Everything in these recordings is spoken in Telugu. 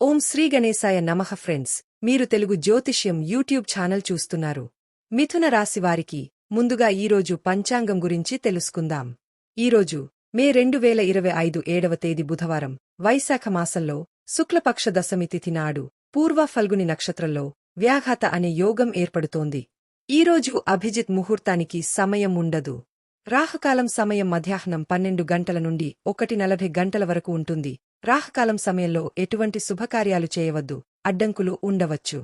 ఓం శ్రీ గణేశాయ నమః ఫ్రెండ్స్. మీరు తెలుగు జ్యోతిష్యం యూట్యూబ్ ఛానల్ చూస్తున్నారు. మిథున రాశి వారికి ముందుగా ఈరోజు పంచాంగం గురించి తెలుసుకుందాం. ఈరోజు మే రెండు వేల ఇరవై ఐదు ఏడవ తేదీ బుధవారం వైశాఖ మాసంలో శుక్లపక్ష దశమి తిథి నాడు పూర్వ ఫల్గుని నక్షత్రంలో వ్యాఘాత అనే యోగం ఏర్పడుతోంది. ఈరోజు అభిజిత్ ముహూర్తానికి సమయం ఉండదు. రాహుకాలం సమయం మధ్యాహ్నం పన్నెండు గంటల నుండి ఒకటి నలభై గంటల వరకు ఉంటుంది. రాహకాలం సమయంలో ఎటువంటి శుభకార్యాలు చేయవద్దు అడ్డంకులు ఉండవచ్చు.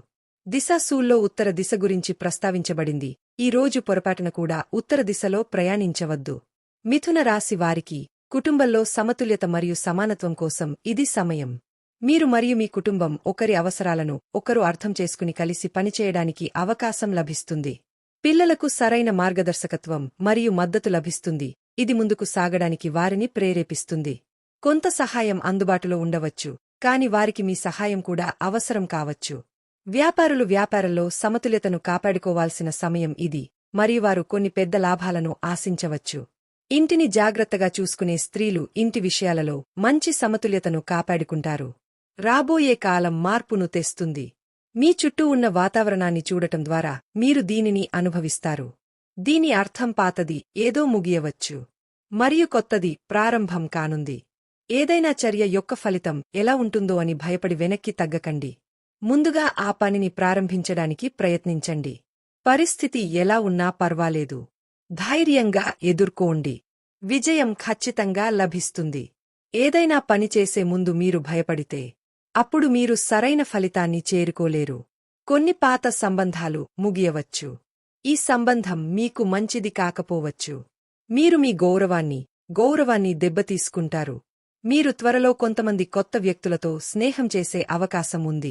దిశాసూల్లో ఉత్తర దిశ గురించి ప్రస్తావించబడింది. ఈ రోజు పొరపాటున కూడా ఉత్తర దిశలో ప్రయాణించవద్దు. మిథున రాశి వారికి కుటుంబంలో సమతుల్యత మరియు సమానత్వం కోసం ఇది సమయం. మీరు మరియు మీ కుటుంబం ఒకరి అవసరాలను ఒకరు అర్థం చేసుకుని కలిసి పనిచేయడానికి అవకాశం లభిస్తుంది. పిల్లలకు సరైన మార్గదర్శకత్వం మరియు మద్దతు లభిస్తుంది. ఇది ముందుకు సాగడానికి వారిని ప్రేరేపిస్తుంది. కొంత సహాయం అందుబాటులో ఉండవచ్చు కాని వారికి మీ సహాయం కూడా అవసరం కావచ్చు. వ్యాపారులు వ్యాపారంలో సమతుల్యతను కాపాడుకోవాల్సిన సమయం ఇది మరియు వారు కొన్ని పెద్ద లాభాలను ఆశించవచ్చు. ఇంటిని జాగ్రత్తగా చూసుకునే స్త్రీలు ఇంటి విషయాలలో మంచి సమతుల్యతను కాపాడుకుంటారు. రాబోయే కాలం మార్పును తెస్తుంది. మీ చుట్టూ ఉన్న వాతావరణాన్ని చూడటం ద్వారా మీరు దీనిని అనుభవిస్తారు. దీని అర్థం పాతది ఏదో ముగియవచ్చు. మరియు కొత్తది ప్రారంభం కానుంది. ఏదైనా చర్య యొక్క ఫలితం ఎలా ఉంటుందో అని భయపడి వెనక్కి తగ్గకండి. ముందుగా ఆ పనిని ప్రారంభించడానికి ప్రయత్నించండి. పరిస్థితి ఎలా ఉన్నా పర్వాలేదు. ధైర్యంగా ఎదుర్కోండి. విజయం ఖచ్చితంగా లభిస్తుంది. ఏదైనా పనిచేసే ముందు మీరు భయపడితే అప్పుడు మీరు సరైన ఫలితాన్ని చేరుకోలేరు. కొన్ని పాత సంబంధాలు ముగియవచ్చు. ఈ సంబంధం మీకు మంచిది కాకపోవచ్చు. మీరు మీ గౌరవాన్ని గౌరవాన్ని దెబ్బతీసుకుంటారు. మీరు త్వరలో కొంతమంది కొత్త వ్యక్తులతో స్నేహం చేసే అవకాశం ఉంది.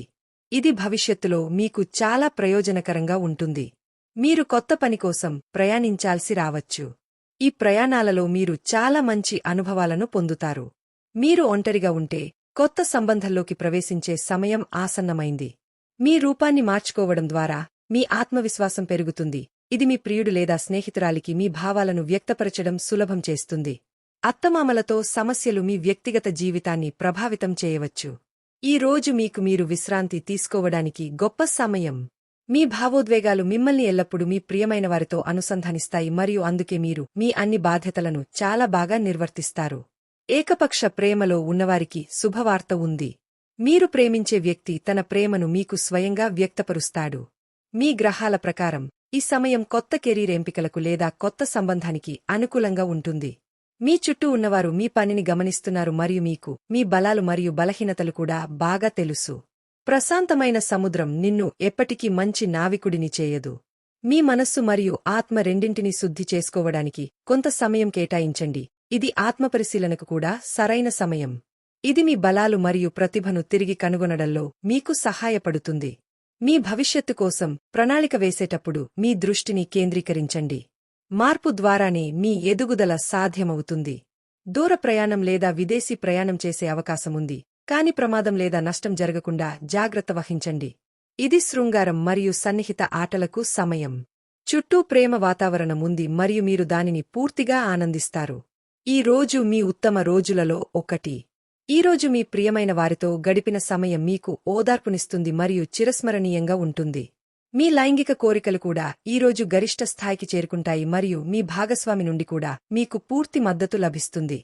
ఇది భవిష్యత్తులో మీకు చాలా ప్రయోజనకరంగా ఉంటుంది. మీరు కొత్త పని కోసం ప్రయాణించాల్సి రావచ్చు. ఈ ప్రయాణాలలో మీరు చాలా మంచి అనుభవాలను పొందుతారు. మీరు ఒంటరిగా ఉంటే కొత్త సంబంధంలోకి ప్రవేశించే సమయం ఆసన్నమైంది. మీ రూపాన్ని మార్చుకోవడం ద్వారా మీ ఆత్మవిశ్వాసం పెరుగుతుంది. ఇది మీ ప్రియుడు లేదా స్నేహితురాలికి మీ భావాలను వ్యక్తపరచడం సులభం చేస్తుంది. అత్తమామలతో సమస్యలు మీ వ్యక్తిగత జీవితాన్ని ప్రభావితం చేయవచ్చు. ఈ రోజు మీకు మీరు విశ్రాంతి తీసుకోవడానికి గొప్ప సమయం. మీ భావోద్వేగాలు మిమ్మల్ని ఎల్లప్పుడూ మీ ప్రియమైన వారితో అనుసంధానిస్తాయి మరియు అందుకే మీరు మీ అన్ని బాధ్యతలను చాలా బాగా నిర్వర్తిస్తారు. ఏకపక్ష ప్రేమలో ఉన్నవారికి శుభవార్త ఉంది. మీరు ప్రేమించే వ్యక్తి తన ప్రేమను మీకు స్వయంగా వ్యక్తపరుస్తాడు. మీ గ్రహాల ప్రకారం ఈ సమయం కొత్త కెరీర్ ఎంపికలకు లేదా కొత్త సంబంధానికి అనుకూలంగా ఉంటుంది. మీ చుట్టూ ఉన్నవారు మీ పనిని గమనిస్తున్నారు మరియు మీకు మీ బలాలు మరియు బలహీనతలు కూడా బాగా తెలుసు. ప్రశాంతమైన సముద్రం నిన్ను ఎప్పటికీ మంచి నావికుడిని చేయదు. మీ మనస్సు మరియు ఆత్మ రెండింటినీ శుద్ధి చేసుకోవడానికి కొంత సమయం కేటాయించండి. ఇది ఆత్మపరిశీలనకు కూడా సరైన సమయం. ఇది మీ బలాలు మరియు ప్రతిభను తిరిగి కనుగొనడంలో మీకు సహాయపడుతుంది. మీ భవిష్యత్తు కోసం ప్రణాళిక వేసేటప్పుడు మీ దృష్టిని కేంద్రీకరించండి. మార్పు ద్వారానే మీ ఎదుగుదల సాధ్యమవుతుంది. దూర ప్రయాణం లేదా విదేశీ ప్రయాణం చేసే అవకాశముంది. కాని ప్రమాదం లేదా నష్టం జరగకుండా జాగ్రత్త వహించండి. ఇది శృంగారం మరియు సన్నిహిత ఆటలకు సమయం. చుట్టూ ప్రేమ వాతావరణం ఉంది మరియు మీరు దానిని పూర్తిగా ఆనందిస్తారు. ఈ రోజు మీ ఉత్తమ రోజులలో ఒకటి. ఈరోజు మీ ప్రియమైన వారితో గడిపిన సమయం మీకు ఓదార్పునిస్తుంది మరియు చిరస్మరణీయంగా ఉంటుంది. మీ లైంగిక కోరికలు కూడా ఈరోజు గరిష్ట స్థాయికి చేరుకుంటాయి మరియు మీ భాగస్వామి నుండి కూడా మీకు పూర్తి మద్దతు లభిస్తుంది.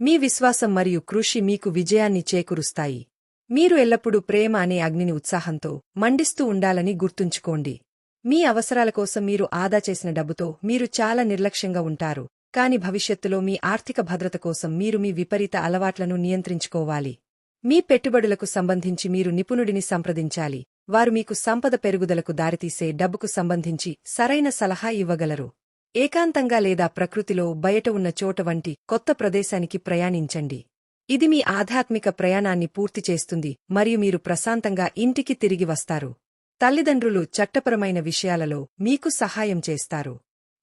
మీ విశ్వాసం మరియు కృషి మీకు విజయాన్ని చేకూరుస్తాయి. మీరు ఎల్లప్పుడూ ప్రేమ అనే అగ్నిని ఉత్సాహంతో మండిస్తూ ఉండాలని గుర్తుంచుకోండి. మీ అవసరాల కోసం మీరు ఆదా చేసిన డబ్బుతో మీరు చాలా నిర్లక్ష్యంగా ఉంటారు కాని భవిష్యత్తులో మీ ఆర్థిక భద్రత కోసం మీరు మీ విపరీత అలవాట్లను నియంత్రించుకోవాలి. మీ పెట్టుబడులకు సంబంధించి మీరు నిపుణుడిని సంప్రదించాలి. వారు మీకు సంపద పెరుగుదలకు దారితీసే డబ్బుకు సంబంధించి సరైన సలహా ఇవ్వగలరు. ఏకాంతంగా లేదా ప్రకృతిలో బయట ఉన్న చోట వంటి కొత్త ప్రదేశానికి ప్రయాణించండి. ఇది మీ ఆధ్యాత్మిక ప్రయాణాన్ని పూర్తి చేస్తుంది మరియు మీరు ప్రశాంతంగా ఇంటికి తిరిగి వస్తారు. తల్లిదండ్రులు చట్టపరమైన విషయాలలో మీకు సహాయం చేస్తారు.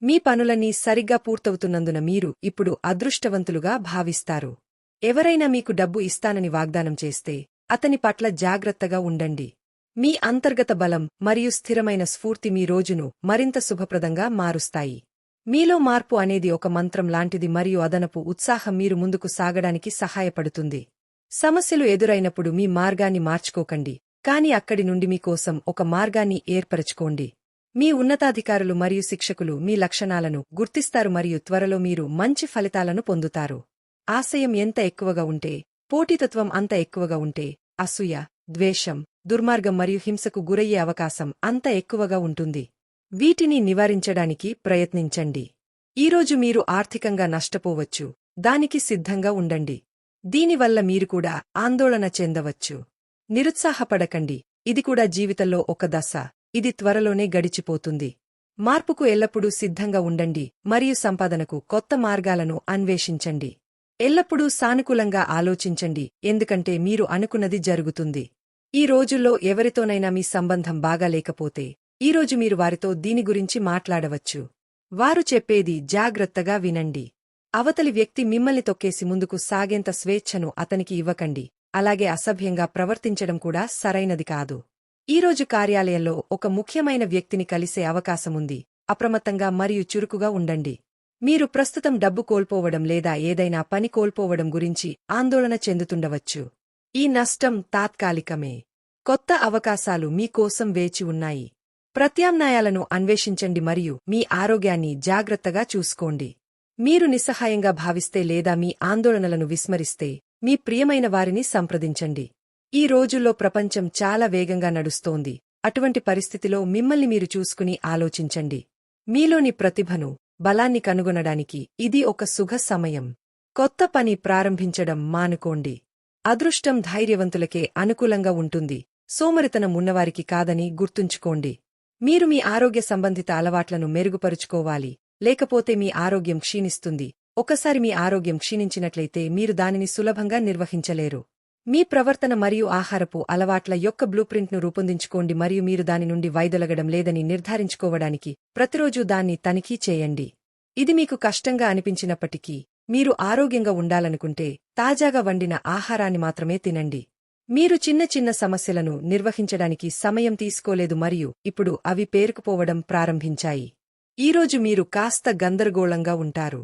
మీ పనులన్నీ సరిగ్గా పూర్తవుతున్నందున మీరు ఇప్పుడు అదృష్టవంతులుగా భావిస్తారు. ఎవరైనా మీకు డబ్బు ఇస్తానని వాగ్దానం చేస్తే అతని పట్ల జాగ్రత్తగా ఉండండి. మీ అంతర్గత బలం మరియు స్థిరమైన స్ఫూర్తి మీ రోజును మరింత శుభప్రదంగా మారుస్తాయి. మీలో మార్పు అనేది ఒక మంత్రం లాంటిది మరియు అదనపు ఉత్సాహం మీరు ముందుకు సాగడానికి సహాయపడుతుంది. సమస్యలు ఎదురైనప్పుడు మీ మార్గాన్ని మార్చుకోకండి కాని అక్కడి నుండి మీకోసం ఒక మార్గాన్ని ఏర్పరచుకోండి. మీ ఉన్నతాధికారులు మరియు శిక్షకులు మీ లక్షణాలను గుర్తిస్తారు మరియు త్వరలో మీరు మంచి ఫలితాలను పొందుతారు. ఆశయం ఎంత ఎక్కువగా ఉంటే పోటీతత్వం అంత ఎక్కువగా ఉంటే అసూయ ద్వేషం దుర్మార్గం మరియు హింసకు గురయ్యే అవకాశం అంత ఎక్కువగా ఉంటుంది. వీటిని నివారించడానికి ప్రయత్నించండి. ఈరోజు మీరు ఆర్థికంగా నష్టపోవచ్చు. దానికి సిద్ధంగా ఉండండి. దీనివల్ల మీరు కూడా ఆందోళన చెందవచ్చు. నిరుత్సాహపడకండి. ఇది కూడా జీవితంలో ఒక దశ. ఇది త్వరలోనే గడిచిపోతుంది. మార్పుకు ఎల్లప్పుడూ సిద్ధంగా ఉండండి. మరియు సంపాదనకు కొత్త మార్గాలను అన్వేషించండి. ఎల్లప్పుడూ సానుకూలంగా ఆలోచించండి. ఎందుకంటే మీరు అనుకున్నది జరుగుతుంది. ఈ రోజుల్లో ఎవరితోనైనా మీ సంబంధం బాగా లేకపోతే ఈరోజు మీరు వారితో దీని గురించి మాట్లాడవచ్చు. వారు చెప్పేది జాగ్రత్తగా వినండి. అవతలి వ్యక్తి మిమ్మల్ని తొక్కేసి ముందుకు సాగేంత స్వేచ్ఛను అతనికి ఇవ్వకండి. అలాగే అసభ్యంగా ప్రవర్తించడం కూడా సరైనది కాదు. ఈరోజు కార్యాలయంలో ఒక ముఖ్యమైన వ్యక్తిని కలిసే అవకాశముంది అప్రమత్తంగా మరియు చురుకుగా ఉండండి. మీరు ప్రస్తుతం డబ్బు కోల్పోవడం లేదా ఏదైనా పని కోల్పోవడం గురించి ఆందోళన చెందుతుండవచ్చు. ఈ నష్టం తాత్కాలికమే. కొత్త అవకాశాలు మీకోసం వేచి ఉన్నాయి. ప్రత్యామ్నాయాలను అన్వేషించండి మరియు మీ ఆరోగ్యాన్ని జాగ్రత్తగా చూసుకోండి. మీరు నిస్సహాయంగా భావిస్తే లేదా మీ ఆందోళనలను విస్మరిస్తే మీ ప్రియమైన వారిని సంప్రదించండి. ఈ రోజుల్లో ప్రపంచం చాలా వేగంగా నడుస్తోంది. అటువంటి పరిస్థితిలో మిమ్మల్ని మీరు చూసుకుని ఆలోచించండి. మీలోని ప్రతిభను బలాన్ని కనుగొనడానికి ఇది ఒక సుఖ సమయం. కొత్త పని ప్రారంభించడం మానుకోండి. అదృష్టం ధైర్యవంతులకే అనుకూలంగా ఉంటుంది. సోమరితనం ఉన్నవారికి కాదని గుర్తుంచుకోండి. మీరు మీ ఆరోగ్య సంబంధిత అలవాట్లను మెరుగుపరుచుకోవాలి. లేకపోతే మీ ఆరోగ్యం క్షీణిస్తుంది. ఒకసారి మీ ఆరోగ్యం క్షీణించినట్లయితే మీరు దానిని సులభంగా నిర్వహించలేరు. మీ ప్రవర్తన మరియు ఆహారపు అలవాట్ల యొక్క బ్లూప్రింట్ను రూపొందించుకోండి మరియు మీరు దాని నుండి వైదొలగడం లేదని నిర్ధారించుకోవడానికి ప్రతిరోజూ దాన్ని తనిఖీ చేయండి. ఇది మీకు కష్టంగా అనిపించినప్పటికీ మీరు ఆరోగ్యంగా ఉండాలనుకుంటే తాజాగా వండిన ఆహారాన్ని మాత్రమే తినండి. మీరు చిన్న చిన్న సమస్యలను నిర్వహించడానికి సమయం తీసుకోలేదు మరియు ఇప్పుడు అవి పేరుకుపోవడం ప్రారంభించాయి. ఈరోజు మీరు కాస్త గందరగోళంగా ఉంటారు.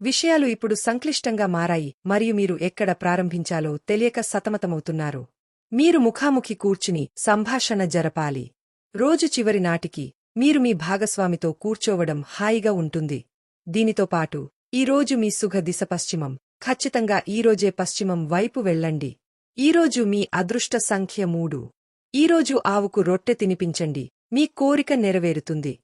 విషయాలు ఇప్పుడు సంక్లిష్టంగా మారాయి మరియు మీరు ఎక్కడ ప్రారంభించాలో తెలియక సతమతమవుతున్నారు. మీరు ముఖాముఖి కూర్చుని సంభాషణ జరపాలి. రోజు చివరి నాటికి మీరు మీ భాగస్వామితో కూర్చోవడం హాయిగా ఉంటుంది. దీనితో పాటు ఈరోజు మీ సుఖ దిశ పశ్చిమం. ఖచ్చితంగా ఈరోజే పశ్చిమం వైపు వెళ్ళండి. ఈరోజు మీ అదృష్ట సంఖ్య మూడు. ఈరోజు ఆవుకు రొట్టె తినిపించండి. మీ కోరిక నెరవేరుతుంది.